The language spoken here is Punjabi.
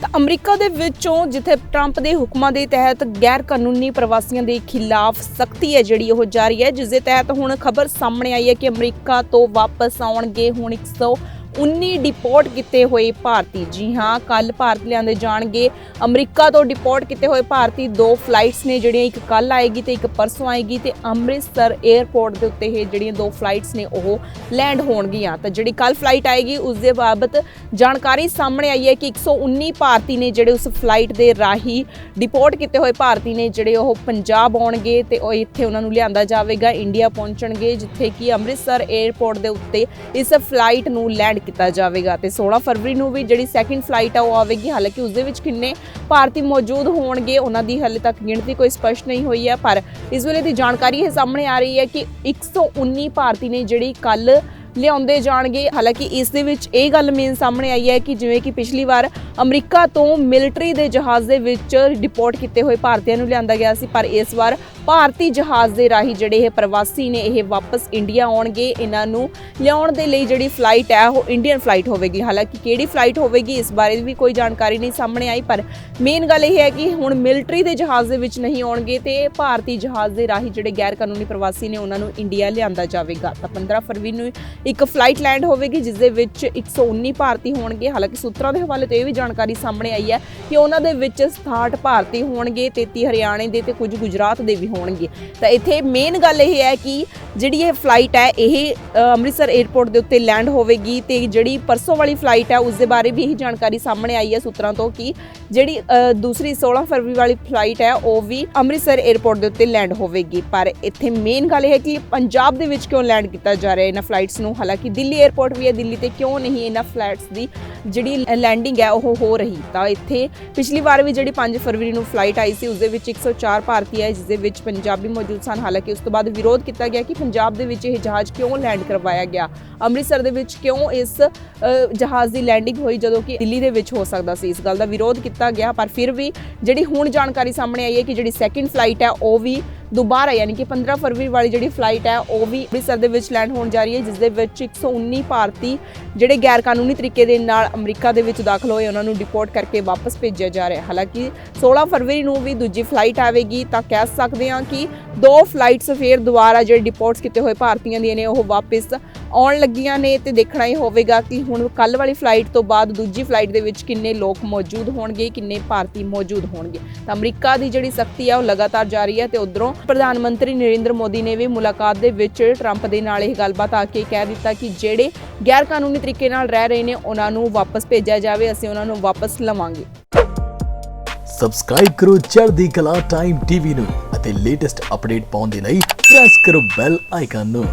ਤਾਂ ਅਮਰੀਕਾ ਦੇ ਵਿੱਚੋਂ ਜਿੱਥੇ ਟਰੰਪ ਦੇ ਹੁਕਮਾਂ ਦੇ ਤਹਿਤ ਗੈਰ ਕਾਨੂੰਨੀ ਪ੍ਰਵਾਸੀਆਂ ਦੇ ਖਿਲਾਫ ਸਖਤੀ ਹੈ ਜਿਹੜੀ ਉਹ ਜਾਰੀ ਹੈ ਜਿਸ ਦੇ ਤਹਿਤ ਹੁਣ ਖਬਰ ਸਾਹਮਣੇ ਆਈ ਹੈ ਕਿ ਅਮਰੀਕਾ ਤੋਂ ਵਾਪਸ ਆਉਣਗੇ ਹੁਣ 119 ਡਿਪੋਰਟ ਕੀਤੇ ਹੋਏ ਭਾਰਤੀ। ਜੀ ਹਾਂ ਕੱਲ ਭਾਰਤ ਲਿਆਂਦੇ ਜਾਣਗੇ। ਅਮਰੀਕਾ ਤੋਂ ਡਿਪੋਰਟ ਕੀਤੇ ਹੋਏ ਭਾਰਤੀ ਦੋ ਫਲਾਈਟਸ ਨੇ, ਜਿਹੜੀਆਂ ਇੱਕ ਕੱਲ ਆਏਗੀ ਤੇ ਇੱਕ ਪਰਸੋਂ ਆਏਗੀ ਤੇ ਅੰਮ੍ਰਿਤਸਰ 에ਅਰਪੋਰਟ ਦੇ ਉੱਤੇ ਇਹ ਜਿਹੜੀਆਂ ਦੋ ਫਲਾਈਟਸ ਨੇ, ਉਹ ਲੈਂਡ ਹੋਣਗੀਆਂ। ਤਾਂ ਜਿਹੜੀ ਕੱਲ ਫਲਾਈਟ ਆਏਗੀ, ਉਸ ਦੇ ਬਾਬਤ ਜਾਣਕਾਰੀ ਸਾਹਮਣੇ ਆਈ ਹੈ ਕਿ 119 ਭਾਰਤੀ ਨੇ ਜਿਹੜੇ ਉਸ ਫਲਾਈਟ ਦੇ ਰਾਹੀਂ ਡਿਪੋਰਟ ਕੀਤੇ ਹੋਏ ਭਾਰਤੀ ਨੇ, ਜਿਹੜੇ ਉਹ ਪੰਜਾਬ ਆਉਣਗੇ ਤੇ ਉਹ ਇੱਥੇ ਉਹਨਾਂ ਨੂੰ ਲਿਆਂਦਾ ਜਾਵੇਗਾ, ਇੰਡੀਆ ਪਹੁੰਚਣਗੇ, ਜਿੱਥੇ ਕਿ ਅੰਮ੍ਰਿਤਸਰ 에ਅਰਪੋਰਟ ਦੇ ਉੱਤੇ ਇਸ ਫਲਾਈਟ ਨੂੰ ਲੈਂਡ ਕੀਤਾ ਜਾਵੇਗਾ ਤੇ 16 ਫਰਵਰੀ ਨੂੰ ਵੀ ਜਿਹੜੀ ਸੈਕਿੰਡ ਫਲਾਈਟ ਆ ਉਹ ਆਵੇਗੀ। ਹਾਲਾਂਕਿ ਉਸ ਦੇ ਵਿੱਚ ਕਿੰਨੇ ਭਾਰਤੀ ਮੌਜੂਦ ਹੋਣਗੇ, ਉਹਨਾਂ ਦੀ ਹਾਲੇ ਤੱਕ ਗਿਣਤੀ ਕੋਈ ਸਪਸ਼ਟ ਨਹੀਂ ਹੋਈ ਹੈ, ਪਰ ਇਸ ਵੇਲੇ ਦੀ ਜਾਣਕਾਰੀ ਇਹ ਸਾਹਮਣੇ ਆ ਰਹੀ ਹੈ ਕਿ 119 ਭਾਰਤੀ ਨੇ ਜਿਹੜੀ ਕੱਲ ਲਿਆਉਂਦੇ ਜਾਣਗੇ। ਹਾਲਾਂਕਿ ਇਸ ਦੇ ਵਿੱਚ ਇਹ ਗੱਲ ਮੇਨ ਸਾਹਮਣੇ ਆਈ ਹੈ ਕਿ ਜਿਵੇਂ ਕਿ ਪਿਛਲੀ ਵਾਰ ਅਮਰੀਕਾ ਤੋਂ ਮਿਲਟਰੀ ਦੇ ਜਹਾਜ਼ ਦੇ ਵਿੱਚ ਡਿਪੋਰਟ ਕੀਤੇ ਹੋਏ ਭਾਰਤੀਆਂ ਨੂੰ ਲਿਆਂਦਾ ਗਿਆ ਸੀ, ਪਰ ਇਸ ਵਾਰ ਭਾਰਤੀ ਜਹਾਜ਼ ਦੇ ਰਾਹੀਂ ਜਿਹੜੇ ਇਹ ਪ੍ਰਵਾਸੀ ਨੇ, ਇਹ ਵਾਪਸ ਇੰਡੀਆ ਆਉਣਗੇ। ਇਹਨਾਂ ਨੂੰ ਲਿਆਉਣ ਦੇ ਲਈ ਜਿਹੜੀ ਫਲਾਈਟ ਹੈ, ਉਹ ਇੰਡੀਅਨ ਫਲਾਈਟ ਹੋਵੇਗੀ। ਹਾਲਾਂਕਿ ਕਿਹੜੀ ਫਲਾਈਟ ਹੋਵੇਗੀ, ਇਸ ਬਾਰੇ ਵੀ ਕੋਈ ਜਾਣਕਾਰੀ ਨਹੀਂ ਸਾਹਮਣੇ ਆਈ, ਪਰ ਮੇਨ ਗੱਲ ਇਹ ਹੈ ਕਿ ਹੁਣ ਮਿਲਟਰੀ ਦੇ ਜਹਾਜ਼ ਦੇ ਵਿੱਚ ਨਹੀਂ ਆਉਣਗੇ ਤੇ ਭਾਰਤੀ ਜਹਾਜ਼ ਦੇ ਰਾਹੀਂ ਜਿਹੜੇ ਗੈਰ ਕਾਨੂੰਨੀ ਪ੍ਰਵਾਸੀ ਨੇ, ਉਹਨਾਂ ਨੂੰ ਇੰਡੀਆ ਲਿਆਂਦਾ ਜਾਵੇਗਾ। ਤਾਂ 15 ਫਰਵਰੀ ਨੂੰ ਇੱਕ ਫਲਾਈਟ ਲੈਂਡ ਹੋਵੇਗੀ, ਜਿਸ ਦੇ ਵਿੱਚ 119 ਭਾਰਤੀ ਹੋਣਗੇ। ਹਾਲਾਂਕਿ ਸੂਤਰਾਂ ਦੇ ਹਵਾਲੇ ਤੋਂ ਇਹ ਵੀ ਜਾਣਕਾਰੀ ਸਾਹਮਣੇ ਆਈ ਹੈ ਕਿ ਉਹਨਾਂ ਦੇ ਵਿੱਚ 67 ਭਾਰਤੀ ਹੋਣਗੇ 33 ਹਰਿਆਣੇ ਦੇ ਤੇ ਕੁਝ ਗੁਜਰਾਤ ਦੇ ਵੀ ਹੋਣਗੇ। ਤਾਂ ਇੱਥੇ ਮੇਨ ਗੱਲ ਇਹ ਹੈ ਕਿ ਜਿਹੜੀ ਇਹ ਫਲਾਈਟ ਹੈ, ਇਹ ਅੰਮ੍ਰਿਤਸਰ 에ਅਰਪੋਰਟ ਦੇ ਉੱਤੇ ਲੈਂਡ ਹੋਵੇਗੀ ਤੇ ਜਿਹੜੀ ਪਰਸੋਂ ਵਾਲੀ ਫਲਾਈਟ ਹੈ ਉਸ ਦੇ ਬਾਰੇ ਵੀ ਇਹ ਜਾਣਕਾਰੀ ਸਾਹਮਣੇ ਆਈ ਹੈ ਸੂਤਰਾਂ ਤੋਂ ਕਿ ਜਿਹੜੀ ਦੂਸਰੀ 16 ਫਰਵਰੀ ਵਾਲੀ ਫਲਾਈਟ ਹੈ, ਉਹ ਵੀ ਅੰਮ੍ਰਿਤਸਰ 에ਅਰਪੋਰਟ ਦੇ ਉੱਤੇ ਲੈਂਡ ਹੋਵੇਗੀ। ਪਰ ਇੱਥੇ ਮੇਨ ਗੱਲ ਇਹ ਹੈ ਕਿ ਪੰਜਾਬ ਦੇ ਵਿੱਚ ਕਿਉਂ ਲੈਂਡ ਕੀਤਾ ਜਾ ਰਿਹਾ ਇਹਨਾਂ ਫਲਾਈਟਸ ਨੂੰ? ਹਾਲਾਂਕਿ ਦਿੱਲੀ 에ਅਰਪੋਰਟ ਵੀ ਹੈ, ਦਿੱਲੀ ਤੇ ਕਿਉਂ ਨਹੀਂ ਇਹਨਾਂ ਫਲਾਈਟਸ ਦੀ ਜਿਹੜੀ ਲੈਂਡਿੰਗ ਹੈ, ਉਹ ਹੋ ਰਹੀ ਤਾਂ ਇੱਥੇ ਪਿਛਲੀ ਵਾਰ ਵੀ ਜਿਹੜੀ 5 ਫਰਵਰੀ ਨੂੰ ਫਲਾਈਟ ਆਈ ਸੀ ਉਸ ਦੇ ਵਿੱਚ 104 ਭਾਰਤੀ ਆਏ ਜਿਸ ਦੇ ਵਿੱਚ ਪੰਜਾਬੀ ਮੌਜੂਦ ਸਨ। ਹਾਲਾਂਕਿ ਉਸ ਤੋਂ ਬਾਅਦ ਵਿਰੋਧ ਕੀਤਾ ਗਿਆ ਕਿ ਪੰਜਾਬ ਦੇ ਵਿੱਚ ਇਹ ਜਹਾਜ਼ ਕਿਉਂ ਲੈਂਡ ਕਰਵਾਇਆ ਗਿਆ? ਅੰਮ੍ਰਿਤਸਰ ਦੇ ਵਿੱਚ ਕਿਉਂ ਇਸ ਜਹਾਜ਼ ਦੀ ਲੈਂਡਿੰਗ ਹੋਈ, ਜਦੋਂ ਕਿ ਦਿੱਲੀ ਦੇ ਵਿੱਚ ਹੋ ਸਕਦਾ ਸੀ? ਇਸ ਗੱਲ ਦਾ ਵਿਰੋਧ ਕੀਤਾ ਗਿਆ, ਪਰ ਫਿਰ ਵੀ ਜਿਹੜੀ ਹੁਣ ਜਾਣਕਾਰੀ ਸਾਹਮਣੇ ਆਈ ਹੈ ਕਿ ਜਿਹੜੀ ਸੈਕਿੰਡ ਫਲਾਈਟ ਹੈ, ਉਹ ਵੀ ਦੁਬਾਰਾ ਯਾਨੀ ਕਿ 15 ਫਰਵਰੀ ਵਾਲੀ ਜਿਹੜੀ ਫਲਾਈਟ ਹੈ, ਉਹ ਵੀ ਅੰਮ੍ਰਿਤਸਰ ਦੇ ਵਿੱਚ ਲੈਂਡ ਹੋਣ ਜਾ ਰਹੀ ਹੈ, ਜਿਸ ਦੇ ਵਿੱਚ 119 ਭਾਰਤੀ ਜਿਹੜੇ ਗੈਰ ਕਾਨੂੰਨੀ ਤਰੀਕੇ ਦੇ ਨਾਲ ਅਮਰੀਕਾ ਦੇ ਵਿੱਚ ਦਾਖਲ ਹੋਏ, ਉਹਨਾਂ ਨੂੰ ਡਿਪੋਰਟ ਕਰਕੇ ਵਾਪਸ ਭੇਜਿਆ ਜਾ ਰਿਹਾ ਹੈ। ਹਾਲਾਂਕਿ 16 ਫਰਵਰੀ ਨੂੰ ਵੀ ਦੂਜੀ ਫਲਾਈਟ ਆਵੇਗੀ, ਤਾਂ ਕਹਿ ਸਕਦੇ ਹਾਂ ਕਿ ਦੋ ਫਲਾਈਟਸ ਫੇਰ ਦੁਬਾਰਾ ਜਿਹੜੇ ਡਿਪੋਰਟਸ ਕੀਤੇ ਹੋਏ ਭਾਰਤੀਆਂ ਦੀਆਂ ਨੇ, ਉਹ ਵਾਪਸ ਆਉਣ ਲੱਗੀਆਂ ਨੇ ਤੇ ਦੇਖਣਾ ਹੀ ਹੋਵੇਗਾ ਕਿ ਹੁਣ ਕੱਲ ਵਾਲੀ ਫਲਾਈਟ ਤੋਂ ਬਾਅਦ ਦੂਜੀ ਫਲਾਈਟ ਦੇ ਵਿੱਚ ਕਿੰਨੇ ਲੋਕ ਮੌਜੂਦ ਹੋਣਗੇ, ਕਿੰਨੇ ਭਾਰਤੀ ਮੌਜੂਦ ਹੋਣਗੇ। ਤਾਂ ਅਮਰੀਕਾ ਦੀ ਜਿਹੜੀ ਸਖਤੀ ਆ, ਉਹ ਲਗਾਤਾਰ ਜਾਰੀ ਹੈ ਤੇ ਉਧਰੋਂ ਪ੍ਰਧਾਨ ਮੰਤਰੀ ਨਰਿੰਦਰ ਮੋਦੀ ਨੇ ਵੀ ਮੁਲਾਕਾਤ ਦੇ ਵਿੱਚ ਟਰੰਪ ਦੇ ਨਾਲ ਇਹ ਗੱਲਬਾਤ ਆ ਕੇ ਕਹਿ ਦਿੱਤਾ ਕਿ ਜਿਹੜੇ ਗੈਰ ਕਾਨੂੰਨੀ ਤਰੀਕੇ ਨਾਲ ਰਹਿ ਰਹੇ ਨੇ, ਉਹਨਾਂ ਨੂੰ ਵਾਪਸ ਭੇਜਿਆ ਜਾਵੇ, ਅਸੀਂ ਉਹਨਾਂ ਨੂੰ ਵਾਪਸ ਲਵਾਂਗੇ। ਸਬਸਕ੍ਰਾਈਬ ਕਰੋ ਚੜ੍ਹਦੀ ਕਲਾ ਟਾਈਮ ਟੀਵੀ ਨੂੰ ਅਤੇ ਲੇਟੈਸਟ ਅਪਡੇਟ ਪਾਉਣ ਦੇ ਲਈ ਪ੍ਰੈਸ ਕਰੋ ਬੈਲ ਆਈਕਨ ਨੂੰ।